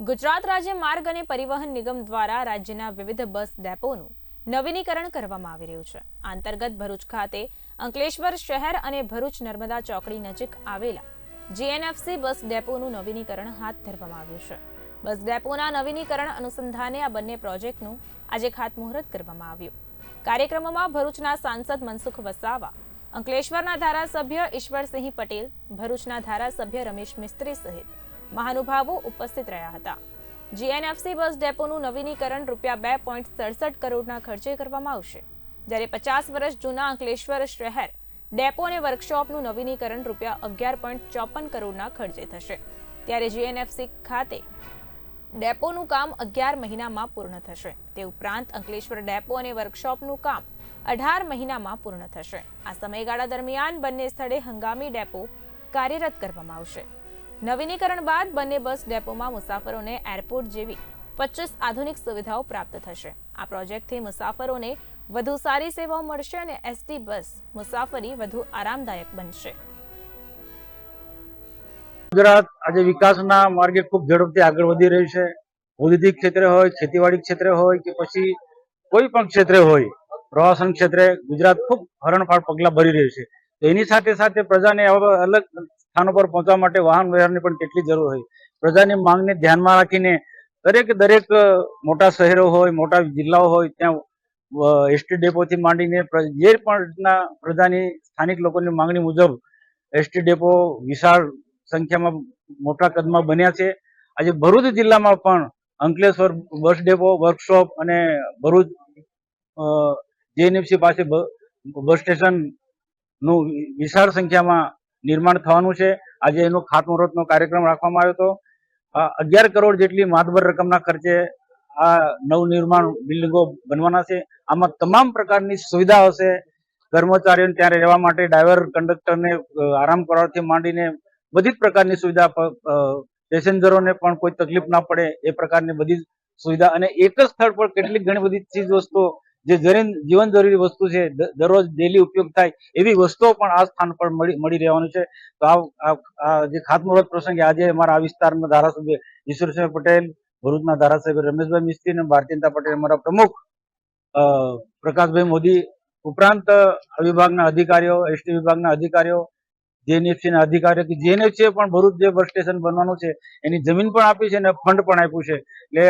ગુજરાત રાજ્ય માર્ગ અને પરિવહન નિગમ દ્વારા રાજ્યના વિવિધ બસ ડેપોનું નવીનીકરણ કરવામાં આવી રહ્યું છે. આ અંતર્ગત ભરૂચ ખાતે અંકલેશ્વર શહેર અને ભરૂચ નર્મદા ચોકડી નજીક આવેલા જીએનએફસી બસ ડેપોનું નવીનીકરણ હાથ ધરવામાં આવ્યું છે. બસ ડેપોના નવીનીકરણ અનુસંધાને આ બંને પ્રોજેક્ટનું આજે ખાતમુહૂર્ત કરવામાં આવ્યું. કાર્યક્રમમાં ભરૂચના સાંસદ મનસુખ વસાવા, અંકલેશ્વરના ધારાસભ્ય ઈશ્વરસિંહ પટેલ, ભરૂચના ધારાસભ્ય રમેશ મિસ્ત્રી સહિત મહાનુભાવો ઉપસ્થિત રહ્યા હતા. જીએનએફસી બસ ડેપોનું નવીનીકરણ રૂપિયા બે પોઈન્ટ સડસઠ કરોડના ખર્ચે કરવામાં આવશે. જ્યારે પચાસ વર્ષ જૂના અંકલેશ્વર શહેર ડેપો અને વર્કશોપનું નવીનીકરણ રૂપિયા અગિયાર પોઈન્ટ ચોપન કરોડના ખર્ચે થશે. ત્યારે જીએનએફસી ખાતે ડેપોનું કામ અગિયાર મહિનામાં પૂર્ણ થશે. તે ઉપરાંત અંકલેશ્વર ડેપો અને વર્કશોપનું કામ અઢાર મહિનામાં પૂર્ણ થશે. આ સમયગાળા દરમિયાન બંને સ્થળે હંગામી ડેપો કાર્યરત કરવામાં આવશે. નવીનીકરણ બાદ બંને બસ ડેપોમાં મુસાફરોને એરપોર્ટ જેવી પચીસ આધુનિક સુવિધાઓ પ્રાપ્ત થશે. આ પ્રોજેક્ટથી મુસાફરોને વધુ સારી સેવાઓ મળશે અને એસટી બસ મુસાફરી વધુ આરામદાયક બનશે. ગુજરાત આજે વિકાસના માર્ગે ખૂબ ઝડપથી આગળ વધી રહ્યું છે. ઔદ્યોગિક ક્ષેત્રે હોય, ખેતીવાડી ક્ષેત્રે હોય કે પછી કોઈ પણ ક્ષેત્રે હોય, પ્રવાસન ક્ષેત્રે ગુજરાત ખૂબ હરણફાળ પગલાં ભરી રહ્યું છે. તો એની સાથે સાથે પ્રજાને અલગ સ્થાનો પર પહોંચવા માટે વાહન વ્યવહારની પણ કેટલી જરૂર હોય. પ્રજાની માંગને ધ્યાનમાં રાખીને દરેક દરેક મોટા શહેરો હોય, મોટા જિલ્લાઓ હોય, ત્યાં એસટી ડેપોથી માંડીને જે પણ પ્રજાની સ્થાનિક લોકોની માંગણી મુજબ એસટી ડેપો વિશાળ સંખ્યામાં મોટા કદમાં બન્યા છે. આજે ભરૂચ જિલ્લામાં પણ અંકલેશ્વર બસ ડેપો, વર્કશોપ અને ભરૂચ જેએનએફસી પાસે બસ સ્ટેશન નું વિશાળ સંખ્યામાં નિર્માણ થવાનું છે. આજે એનો ખાતમુહૂર્તનો કાર્યક્રમ રાખવામાં આવ્યો હતો. અગિયાર કરોડ જેટલી માતબર રકમના ખર્ચે આ નવનિર્માણ બિલ્ડિંગો બનવાના છે. આમાં તમામ પ્રકારની સુવિધા હશે. કર્મચારીઓને ત્યાં રહેવા માટે ડ્રાઈવર કંડક્ટરને આરામ કરવાથી માંડીને બધી જ પ્રકારની સુવિધા પેસેન્જરોને પણ કોઈ તકલીફ ના પડે એ પ્રકારની બધી સુવિધા. અને એક જ સ્થળ પર કેટલીક ઘણી બધી ચીજ વસ્તુઓ જે જીવન જરૂરી વસ્તુ છે દરરોજ ડેલી ઉપયોગ થાય એવી વસ્તુઓ પણ આ સ્થાન પર મળી રહેવાનું છે. તો જે ખાતમુહૂર્ત પ્રસંગે આજે અમારા આ વિસ્તારના ધારાસભ્ય ઈશ્વરસિંહ પટેલ, ભરૂચના ધારાસભ્ય રમેશભાઈ મિસ્ત્રી અને ભારતીય જનતા પટેલ અમારા પ્રમુખ પ્રકાશભાઈ મોદી ઉપરાંત વિભાગના અધિકારીઓ એસટી વિભાગના અધિકારીઓ જેએનએફસી ના અધિકારીઓ કે જેએનએફસી પણ ભરૂચ જે બસ સ્ટેશન બનવાનું છે, એની જમીન પણ આપી છે અને ફંડ પણ આપ્યું છે. એટલે